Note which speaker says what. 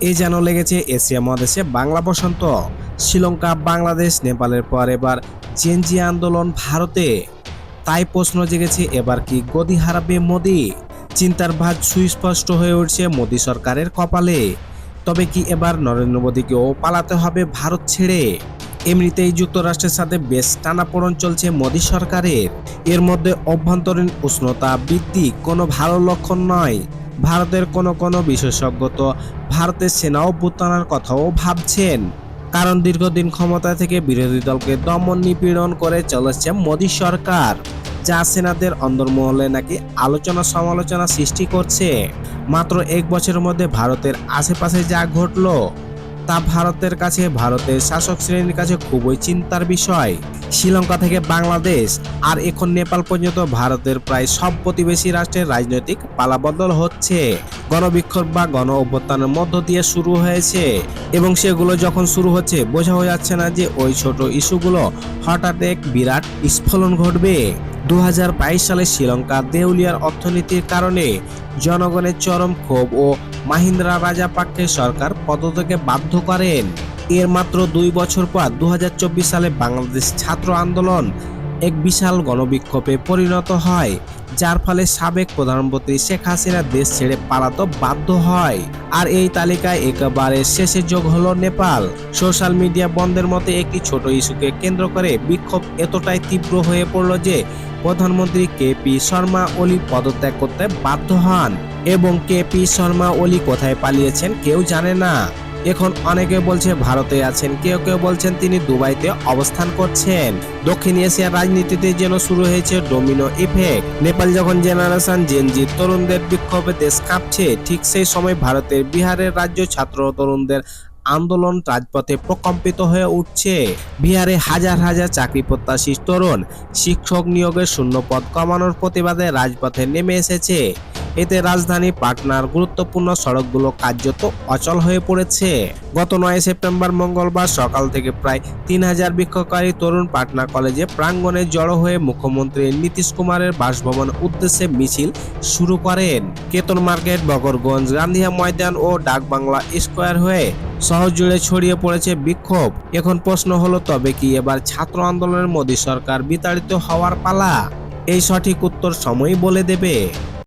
Speaker 1: এই যেন লেগেছে এশিয়া মহাদেশে বাংলা বসন্ত। শ্রীলঙ্কা, বাংলাদেশ, নেপালের পর এবার জেনজি আন্দোলন ভারতে। তাই প্রশ্ন জেগেছে এবার কি গদি হারাবে মোদি? চিন্তার ভাঁজ সুস্পষ্ট হয়ে উঠছে মোদি সরকারের কপালে। তবে কি এবার নরেন্দ্র মোদীকেও পালাতে হবে ভারত ছেড়ে? এমনিতেই যুক্তরাষ্ট্রের সাথে বেশ টানাপোড়ন চলছে মোদী সরকারের। এর মধ্যে অভ্যন্তরীণ উষ্ণতা বৃদ্ধি কোনো ভালো লক্ষণ নয়। ভারতের কোনো কোনো বিশেষজ্ঞ তো ভারতের সেনা অভ্যুত্থানের কথাও ভাবছেন। কারণ দীর্ঘদিন ক্ষমতা থেকে বিরোধী দলকে দমন নিপীড়ন করে চলেছে মোদী সরকার, যা সেনাদের অন্দরমহলে নাকি আলোচনা সমালোচনা সৃষ্টি করছে। মাত্র এক বছরের মধ্যে ভারতের আশেপাশে যা ঘটলো তা ভারতের কাছে, ভারতের শাসক শ্রেণির কাছে খুবই চিন্তার বিষয়। শ্রীলঙ্কা থেকে বাংলাদেশ আর এখন নেপাল পর্যন্ত ভারতের প্রায় সব প্রতিবেশী রাষ্ট্রের রাজনৈতিক পালাবদল হচ্ছে। গণবিক্ষোভ বা গণ অভ্যুত্থানের মধ্য দিয়ে শুরু হয়েছে এবং সেগুলো যখন শুরু হচ্ছে বোঝা হয়ে যাচ্ছে না যে ওই ছোট ইস্যুগুলো হঠাৎ এক বিরাট স্ফলন ঘটবে। দু হাজার বাইশ সালে শ্রীলঙ্কা দেউলিয়ার অর্থনীতির কারণে জনগণের চরম ক্ষোভ ও মাহিন্দ্রা রাজাপাককে সরকার পদত্যাগে বাধ্য করেন। এর মাত্র দুই বছর পর দু হাজার চব্বিশ সালে বাংলাদেশ ছাত্র আন্দোলন এক বিশাল গণবিক্ষোভে পরিণত হয়। যার ফলে সাবেক প্রধানমন্ত্রী শেখ হাসিনা দেশ ছেড়ে পালাতে বাধ্য হয়। আর এই তালিকায় একেবারে শেষে যোগ হলো নেপাল। সোশ্যাল মিডিয়া বন্ধের মতে, একটি ছোট ইস্যুকে কেন্দ্র করে বিক্ষোভ এতটাই তীব্র হয়ে পড়ল যে প্রধানমন্ত্রী কে পি শর্মা ওলি পদত্যাগ করতে বাধ্য হন। এবং কে পি শর্মা ওলি কোথায় পালিয়েছেন কেউ জানে না। এখন অনেকে বলছে ভারতে আছেন, কেউ কেউ বলছেন তিনি দুবাইতে অবস্থান করছেন। দক্ষিণ এশিয়ার রাজনীতিতে যেন শুরু হয়েছে ডোমিনো ইফেক্ট। নেপাল যখন জেনারেশন জেনজি তরুণদের বিক্ষোভে দেশ কাঁপছে, ঠিক সেই সময় ভারতের বিহারের রাজ্য ছাত্র তরুণদের আন্দোলন রাজপথে প্রকম্পিত হয়ে উঠছে। বিহারে হাজার হাজার চাকরি প্রত্যাশী তরুণ, শিক্ষক নিয়োগের শূন্যপদ কমানোর প্রতিবাদে রাজপথে নেমে এসেছে। এতে রাজধানী পাটনার গুরুত্বপূর্ণ সড়কগুলো কার্যত অচল হয়ে পড়েছে। গত নয় সেপ্টেম্বর মঙ্গলবার সকাল থেকে প্রায় তিন হাজার বিক্ষোভকারী তরুণ পাটনা কলেজে প্রাঙ্গণে জড়ো হয়ে মুখ্যমন্ত্রী নীতিশ কুমারের বাসভবন উদ্দেশ্যে মিছিল শুরু করেন। কেতন মার্কেট, বগরগঞ্জ গান্ধিয়া ময়দান ও ডাকবাংলা স্কোয়ার হয়ে শহর জুড়ে ছড়িয়ে পড়েছে বিক্ষোভ। এখন প্রশ্ন হলো, তবে কি এবার ছাত্র আন্দোলনের মোদী সরকার বিতাড়িত হওয়ার পালা? এই সঠিক উত্তর সময়ই বলে দেবে।